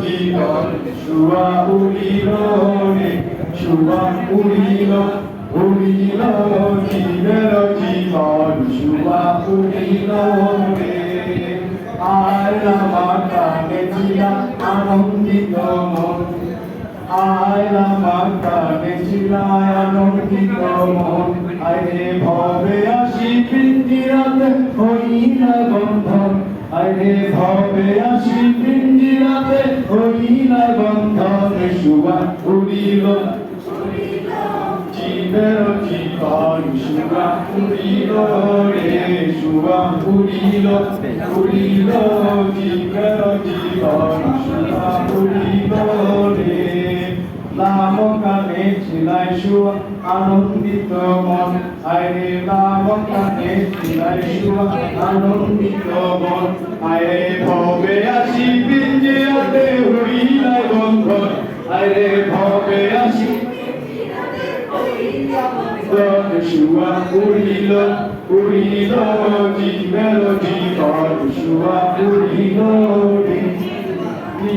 জীবন শুয়া উড়িল রে শুয়া উড়িল উড়িল জীবের জীবন শুয়া উড়িল রে আয়লা কানে ছিলা আনন্দিত মন। আয়লা কানে ছিলা আনন্দিত আরে ভবে আসি পিঞ্জিরাতে হইল বন্ধন আরে ভবে আসি পিঞ্জিরাতে হইল বন্ধন শুয়া উড়িল। জীবের জীবন শুয়া উড়িল রে শুয়া উড়িল শুয়া আনন্দিত মন আরে নাম কানে শুয়া আনন্দিত মন আরে ভবে আসি পিঞ্জিরাতে হইলাই বন্ধন আরে ভবে আসি শুয়া উড়িল উড়িল জীবের জীবন শুয়া উড়িল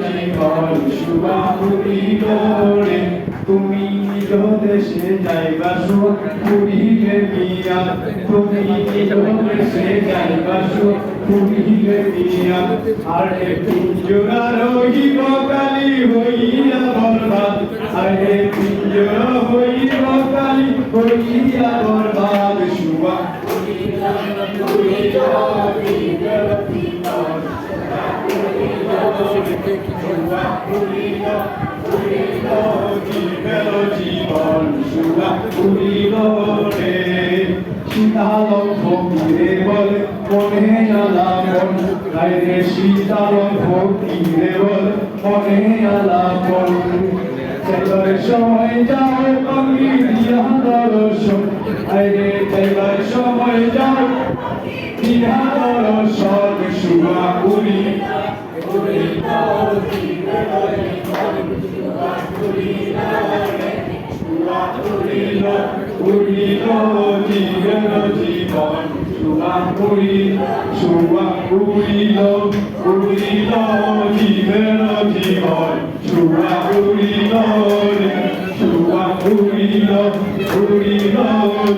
জীবন জীবন শুয়া উড়িল রে তুমি নিজ দেশে যাইবা শো পুরিলে মিয়া তুমি নিজ দেশে যাইবা পুরিলে মিয়া আর পিঞ্জরা রহিব কালি হইয়া বরবাদ আরে পিঞ্জরা হইব কালি হইয়া বরবাদ শুয়া জীবন শুয়া উড়িল রে শীতাল ভক্তিরে বলে মনে আলা মন গাইরে শীতাল ভক্তিরে বলে মনে আলা মন চেলার সময় যাও আমি দিয়া দর্শন আইরে চেলার সময় যাও দিয়া দর্শন শুয়া উড়ি উড়িল উড়িল জীবন জীবন শুয়া উড়িল শুয়া উড়িল উড়িল জীবন জীবন উড়িল রে শুয়া উড়িল উড়িল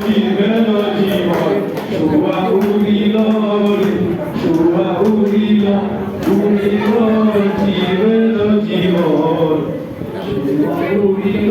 জীবন জীবন উড়িল রে শুয়া উড়িল উড়িল জীবন জীবন শুয়া উড়িল